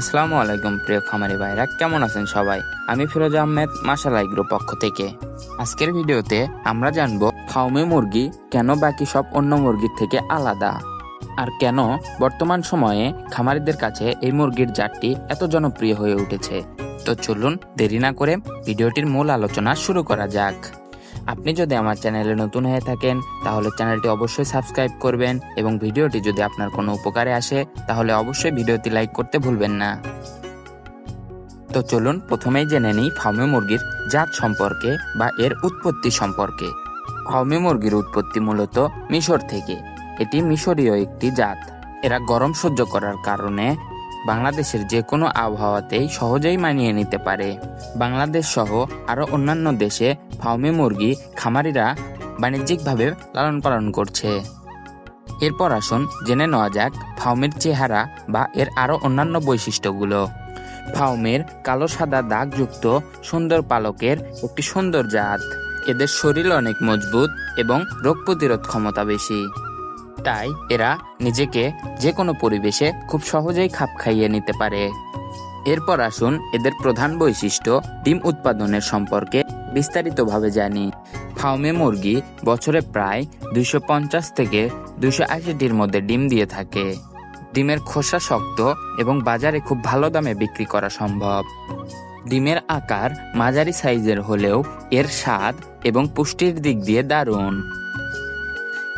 আসসালামু আলাইকুম প্রিয় খামারি ভাইরা, কেমন আছেন সবাই? আমি ফিরোজ আহমেদ মাসালা এগ্রো পক্ষ থেকে। আজকের ভিডিওতে আমরা জানব ফাউমি মুরগি কেন বাকি সব অন্য মুরগির থেকে আলাদা? আর কেন বর্তমান সময়ে খামারিদের কাছে এই মুরগির জাতটি এত জনপ্রিয় হয়ে উঠেছে? তো চলুন দেরি না করে ভিডিওটির মূল আলোচনা শুরু করা যাক। আপনি যদি আমার চ্যানেলে নতুন হয়ে থাকেন, তাহলে চ্যানেলটি অবশ্যই সাবস্ক্রাইব করবেন এবং ভিডিওটি যদি আপনার কোনো উপকারে আসে, তাহলে অবশ্যই ভিডিওটি লাইক করতে ভুলবেন না। তো চলুন প্রথমেই জেনে নিই ফার্মে মুরগির জাত সম্পর্কে বা এর উৎপত্তি সম্পর্কে। ফার্মে মুরগির উৎপত্তি মূলত মিশর থেকে। এটি মিশরীয় একটি জাত। এরা গরম সহ্য করার কারণে বাংলাদেশের যে কোনো আবহাওয়াতেই সহজেই মানিয়ে নিতে পারে। বাংলাদেশ সহ আরও অন্যান্য দেশে ফার্মে মুরগি খামারিরা বাণিজ্যিকভাবে লালন পালন করছে। এরপর আসুন জেনে নেওয়া যাক ফাউমের চেহারা বা এর আরও অন্যান্য বৈশিষ্ট্যগুলো। ফাউমের কালো সাদা দাগযুক্ত সুন্দর পালকের একটি সুন্দর জাত। এদের শরীর অনেক মজবুত এবং রোগ প্রতিরোধ ক্ষমতা বেশি। তাই এরা নিজেকে যে কোনো পরিবেশে খুব সহজেই খাপ খাইয়ে নিতে পারে। এরপর আসুন এদের প্রধান বৈশিষ্ট্য ডিম উৎপাদনের সম্পর্কে বিস্তারিতভাবে জানি। ফাউমে মুরগি বছরে প্রায় দুইশো পঞ্চাশ থেকে দুইশো আশিটির মধ্যে ডিম দিয়ে থাকে। ডিমের খোসা শক্ত এবং বাজারে খুব ভালো দামে বিক্রি করা সম্ভব। ডিমের আকার মাঝারি সাইজের হলেও এর স্বাদ এবং পুষ্টির দিক দিয়ে দারুণ।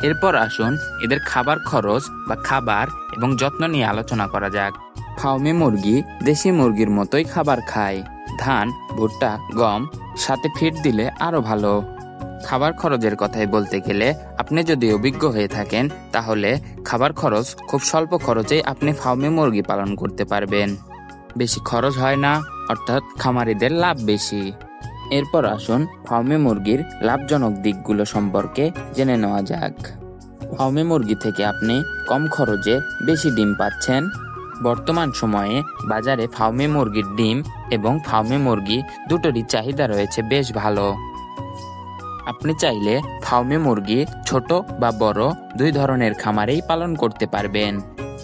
এরপর আসুন এদের খাবার খরচ বা খাবার এবং যত্ন নিয়ে আলোচনা করা যাক। ফাউমি মুরগি দেশি মুরগির মতোই খাবার খায়। ধান, ভুট্টা, গম সাথে ফিট দিলে আরও ভালো। খাবার খরচের কথাই বলতে গেলে আপনি যদি অভিজ্ঞ হয়ে থাকেন, তাহলে খাবার খরচ খুব স্বল্প খরচেই আপনি ফার্মে মুরগি পালন করতে পারবেন। বেশি খরচ হয় না, অর্থাৎ খামারিদের লাভ বেশি। এরপর আসুন ফার্মে মুরগির লাভজনক দিকগুলো সম্পর্কে জেনে নেওয়া যাক। ফার্মে মুরগি থেকে আপনি কম খরচে বেশি ডিম পাচ্ছেন। বর্তমান সময়ে বাজারে ফার্মে মুরগির ডিম এবং ফার্মে মুরগি দুটোরই চাহিদা রয়েছে বেশ ভালো। আপনি চাইলে ফার্মে মুরগি ছোট বা বড় দুই ধরনের খামারেই পালন করতে পারবেন।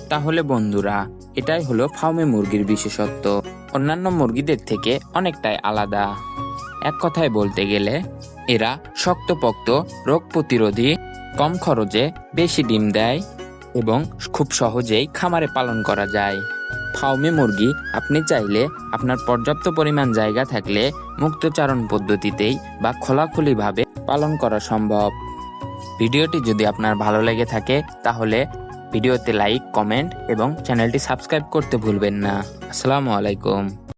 তাহলে বন্ধুরা, এটাই হলো ফার্মে মুরগির বিশেষত্ব। অন্যান্য মুরগিদের থেকে অনেকটাই আলাদা। এক কথায় বলতে গেলে, এরা শক্তপোক্ত, রোগ প্রতিরোধী, কম খরচে বেশি ডিম দেয় এবং খুব সহজেই খামারে পালন করা যায়। ফাউমি মুরগি, আপনি চাইলে আপনার পর্যাপ্ত পরিমাণ জায়গা থাকলে মুক্তচারণ পদ্ধতিতেই বা খোলাখুলিভাবে পালন করা সম্ভব। ভিডিওটি যদি আপনার ভালো লেগে থাকে, তাহলে ভিডিওতে লাইক, কমেন্ট এবং চ্যানেলটি সাবস্ক্রাইব করতে ভুলবেন না। আসসালামু আলাইকুম।